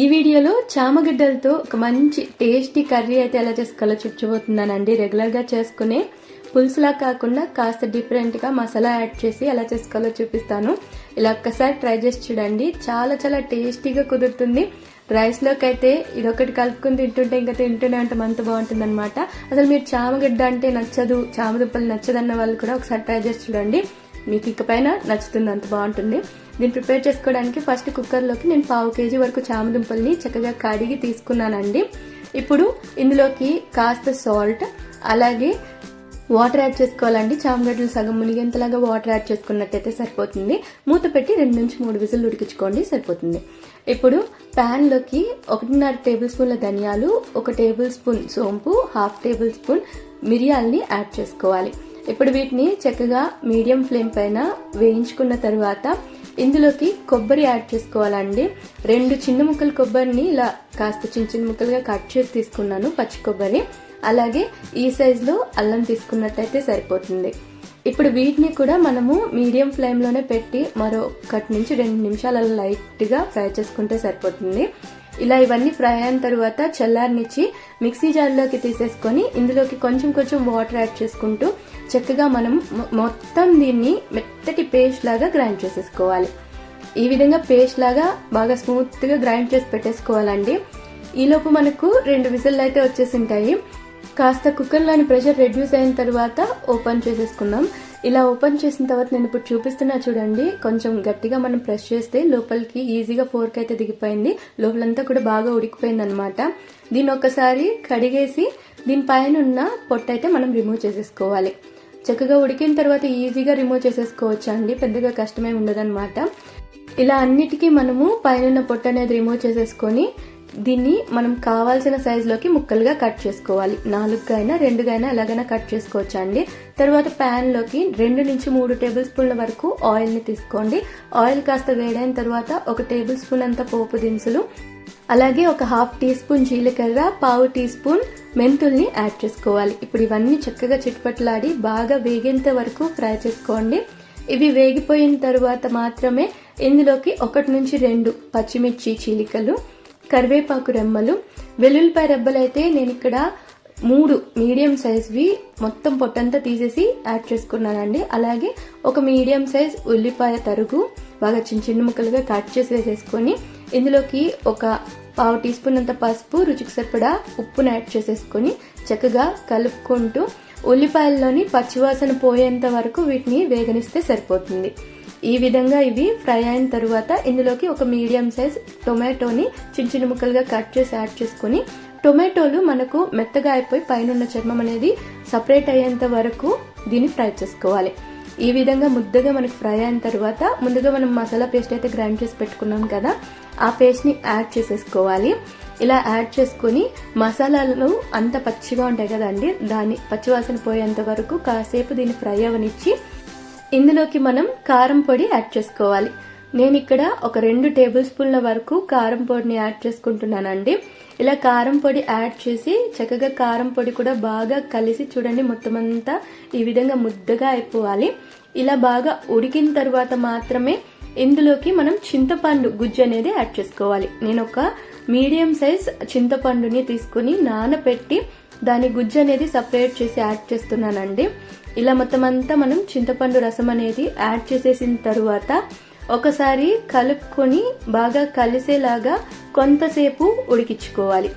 ఈ వీడియోలో చామగడ్డలతో ఒక మంచి టేస్టీ కర్రీ అయితే ఎలా చేసుకోవాలో చూపించబోతున్నానండి. రెగ్యులర్గా చేసుకునే పులుసులా కాకుండా కాస్త డిఫరెంట్గా మసాలా యాడ్ చేసి ఎలా చేసుకోవాలో చూపిస్తాను. ఇలా ఒక్కసారి ట్రై చేసి చూడండి. చాలా చాలా టేస్టీగా కుదురుతుంది. రైస్లోకి అయితే ఇదొకటి కలుపుకుని తింటుంటే ఇంకా తింటూనే ఉంటాం అంత బాగుంటుంది అనమాట అసలు మీరు చామగడ్డ అంటే నచ్చదు చామదుప్పలు నచ్చదన్న వాళ్ళు కూడా ఒకసారి ట్రై చేసి చూడండి. మీకు ఇకపైన నచ్చుతుంది అంత బాగుంటుంది. దీన్ని ప్రిపేర్ చేసుకోవడానికి ఫస్ట్ కుక్కర్లోకి నేను పావు కేజీ వరకు చామదుంపల్ని చక్కగా కడిగి తీసుకున్నానండి. ఇప్పుడు ఇందులోకి కాస్త సాల్ట్ అలాగే వాటర్ యాడ్ చేసుకోవాలండి. చామగడ్డలు సగం మునిగేంతలాగా వాటర్ యాడ్ చేసుకున్నట్టయితే సరిపోతుంది. మూత పెట్టి రెండు నుంచి మూడు విజిల్ ఉడికించుకోండి సరిపోతుంది. ఇప్పుడు ప్యాన్లోకి ఒకటిన్నర టేబుల్ స్పూన్ల ధనియాలు ఒక టేబుల్ స్పూన్ సోంపు హాఫ్ టేబుల్ స్పూన్ మిరియాల్ని యాడ్ చేసుకోవాలి. ఇప్పుడు వీటిని చక్కగా మీడియం ఫ్లేమ్ పైన వేయించుకున్న తర్వాత ఇందులోకి కొబ్బరి యాడ్ చేసుకోవాలండి. రెండు చిన్న ముక్కలు కొబ్బరిని ఇలా కాస్త చిన్న చిన్న ముక్కలుగా కట్ చేసి తీసుకున్నాను పచ్చి కొబ్బరి అలాగే ఈ సైజులో అల్లం తీసుకున్నట్టయితే సరిపోతుంది. ఇప్పుడు వీటిని కూడా మనము మీడియం ఫ్లేమ్లోనే పెట్టి మరో ఒకటి నుంచి రెండు నిమిషాల లైట్గా ఫ్రై చేసుకుంటే సరిపోతుంది. ఇలా ఇవన్నీ ఫ్రై అయిన తర్వాత చల్లారనిచ్చి మిక్సీ జార్లోకి తీసేసుకొని ఇందులోకి కొంచెం కొంచెం వాటర్ యాడ్ చేసుకుంటూ చక్కగా మనం మొత్తం దీన్ని మెత్తటి పేస్ట్ లాగా గ్రైండ్ చేసేసుకోవాలి. ఈ విధంగా పేస్ట్ లాగా బాగా స్మూత్గా గ్రైండ్ చేసి పెట్టేసుకోవాలండి. ఈలోపు మనకు రెండు విజిల్లు అయితే వచ్చేసి ఉంటాయి కాస్త కుక్కర్లోని ప్రెషర్ రెడ్యూస్ అయిన తర్వాత ఓపెన్ చేసేసుకుందాం. ఇలా ఓపెన్ చేసిన తర్వాత నేను ఇప్పుడు చూపిస్తున్నా చూడండి. కొంచెం గట్టిగా మనం ప్రెస్ చేస్తే లోపలికి ఈజీగా ఫోర్క్ అయితే దిగిపోయింది. లోపలంతా కూడా బాగా ఉడికిపోయింది అనమాట దీన్ని ఒకసారి కడిగేసి దీనిపైన ఉన్న పొట్టు అయితే మనం రిమూవ్ చేసేసుకోవాలి. చక్కగా ఉడికిన తర్వాత ఈజీగా రిమూవ్ చేసేసుకోవచ్చు అండి. పెద్దగా కష్టమే ఉండదన్నమాట. ఇలా అన్నిటికీ మనము పైన పొట్టు అనేది రిమూవ్ చేసేసుకొని దీన్ని మనం కావాల్సిన సైజులోకి ముక్కలుగా కట్ చేసుకోవాలి. నాలుగుగా అయినా రెండుగా అయినా ఎలాగైనా కట్ చేసుకోవచ్చు అండి. తర్వాత ప్యాన్లోకి రెండు నుంచి మూడు టేబుల్ స్పూన్ల వరకు ఆయిల్ని తీసుకోండి. ఆయిల్ కాస్త వేడైన తర్వాత ఒక టేబుల్ స్పూన్ అంత పోపు దినుసులు అలాగే ఒక హాఫ్ టీ స్పూన్ జీలకర్ర పావు టీ స్పూన్ మెంతుల్ని యాడ్ చేసుకోవాలి. ఇప్పుడు ఇవన్నీ చక్కగా చిట్పట్లాడి బాగా వేగేంత వరకు ఫ్రై చేసుకోండి. ఇవి వేగిపోయిన తర్వాత మాత్రమే ఇందులోకి ఒకటి నుంచి రెండు పచ్చిమిర్చి చీలికలు కరివేపాకు రెమ్మలు వెల్లుల్లిపాయ రెబ్బలు అయితే నేను ఇక్కడ మూడు మీడియం సైజ్వి మొత్తం పొట్టంతా తీసేసి యాడ్ చేసుకున్నానండి. అలాగే ఒక మీడియం సైజ్ ఉల్లిపాయ తరుగు బాగా చిన్న చిన్న ముక్కలుగా కట్ చేసి వేసేసుకొని ఇందులోకి ఒక పావు టీ స్పూన్ అంత పసుపు రుచికి సరిపడా ఉప్పును యాడ్ చేసేసుకొని చక్కగా కలుపుకుంటూ ఉల్లిపాయల్లోని పచ్చివాసన పోయేంత వరకు వీటిని వేగనిస్తే సరిపోతుంది. ఈ విధంగా ఇవి ఫ్రై అయిన తర్వాత ఇందులోకి ఒక మీడియం సైజ్ టొమాటోని చిన్న చిన్న ముక్కలుగా కట్ చేసి యాడ్ చేసుకుని టొమాటోలు మనకు మెత్తగా అయిపోయి పైన చర్మం అనేది సపరేట్ అయ్యేంత వరకు దీన్ని ఫ్రై చేసుకోవాలి. ఈ విధంగా ముద్దగా మనకి ఫ్రై అయిన తర్వాత ముందుగా మనం మసాలా పేస్ట్ అయితే గ్రైండ్ చేసి పెట్టుకున్నాం కదా ఆ పేస్ట్ని యాడ్ చేసేసుకోవాలి. ఇలా యాడ్ చేసుకొని మసాలాలు అంత పచ్చిగా ఉంటాయి కదండి దాన్ని పచ్చివాసన పోయేంత వరకు కాసేపు దీన్ని ఫ్రై అవనిచ్చి ఇందులోకి మనం కారం పొడి యాడ్ చేసుకోవాలి. నేను ఇక్కడ ఒక రెండు టేబుల్ స్పూన్ల వరకు కారం పొడిని యాడ్ చేసుకుంటున్నానండి. ఇలా కారం పొడి యాడ్ చేసి చక్కగా కారం పొడి కూడా బాగా కలిసి చూడండి మొత్తం అంతా ఈ విధంగా ముద్దగా అయిపోవాలి. ఇలా బాగా ఉడికిన తర్వాత మాత్రమే ఇందులోకి మనం చింతపండు గుజ్జు అనేది యాడ్ చేసుకోవాలి. నేను ఒక మీడియం సైజ్ చింతపండుని తీసుకుని నానబెట్టి దాని గుజ్జు అనేది సపరేట్ చేసి యాడ్ చేస్తున్నానండి. ఇలా మొత్తం అంతా మనం చింతపండు రసం అనేది యాడ్ చేసేసిన తర్వాత ఒకసారి కలుపుకొని బాగా కలిసేలాగా కొంతసేపు ఉడికించుకోవాలి.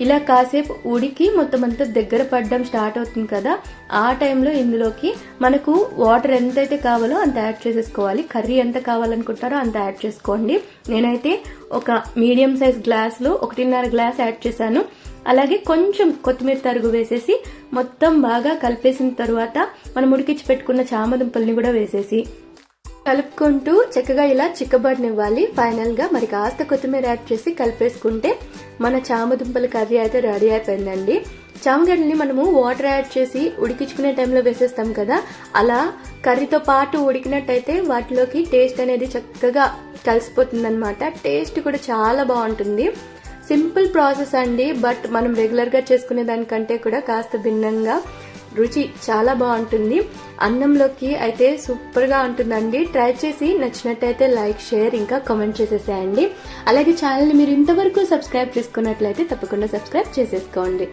ఇలా కాసేపు ఉడికి మొత్తం అంతా దగ్గర పడడం స్టార్ట్ అవుతుంది కదా ఆ టైంలో ఇందులోకి మనకు వాటర్ ఎంతైతే కావాలో అంత యాడ్ చేసేసుకోవాలి. కర్రీ ఎంత కావాలనుకుంటారో అంత యాడ్ చేసుకోండి. నేనైతే ఒక మీడియం సైజ్ గ్లాస్లో ఒకటిన్నర గ్లాస్ యాడ్ చేశాను. అలాగే కొంచెం కొత్తిమీర తరుగు వేసేసి మొత్తం బాగా కలిపేసిన తర్వాత మనం ఉడికించి పెట్టుకున్న చామదుంపల్ని కూడా వేసేసి కలుపుకుంటూ చక్కగా ఇలా చిక్కబడినివ్వాలి. ఫైనల్గా మరి కాస్త కొత్తిమీర యాడ్ చేసి కలిపేసుకుంటే మన చామదుంపల కర్రీ అయితే రెడీ అయిపోయిందండి. చామగడ్డని మనము వాటర్ యాడ్ చేసి ఉడికించుకునే టైంలో వేసేస్తాం కదా. అలా కర్రీతో పాటు ఉడికినట్టయితే వాటిలోకి టేస్ట్ అనేది చక్కగా కలిసిపోతుంది అనమాట టేస్ట్ కూడా చాలా బాగుంటుంది. సింపుల్ ప్రాసెస్ అండి బట్ మనం రెగ్యులర్గా చేసుకునే దానికంటే కూడా కాస్త భిన్నంగా రుచి చాలా బాగుంటుంది. అన్నంలోకి అయితే సూపర్గా ఉంటుందండి. ట్రై చేసి నచ్చినట్టయితే లైక్ షేర్ ఇంకా కామెంట్ చేసేసేయండి. అలాగే ఛానల్ని మీరు ఇంతవరకు సబ్స్క్రైబ్ చేసుకున్నట్లయితే తప్పకుండా సబ్స్క్రైబ్ చేసేసుకోండి.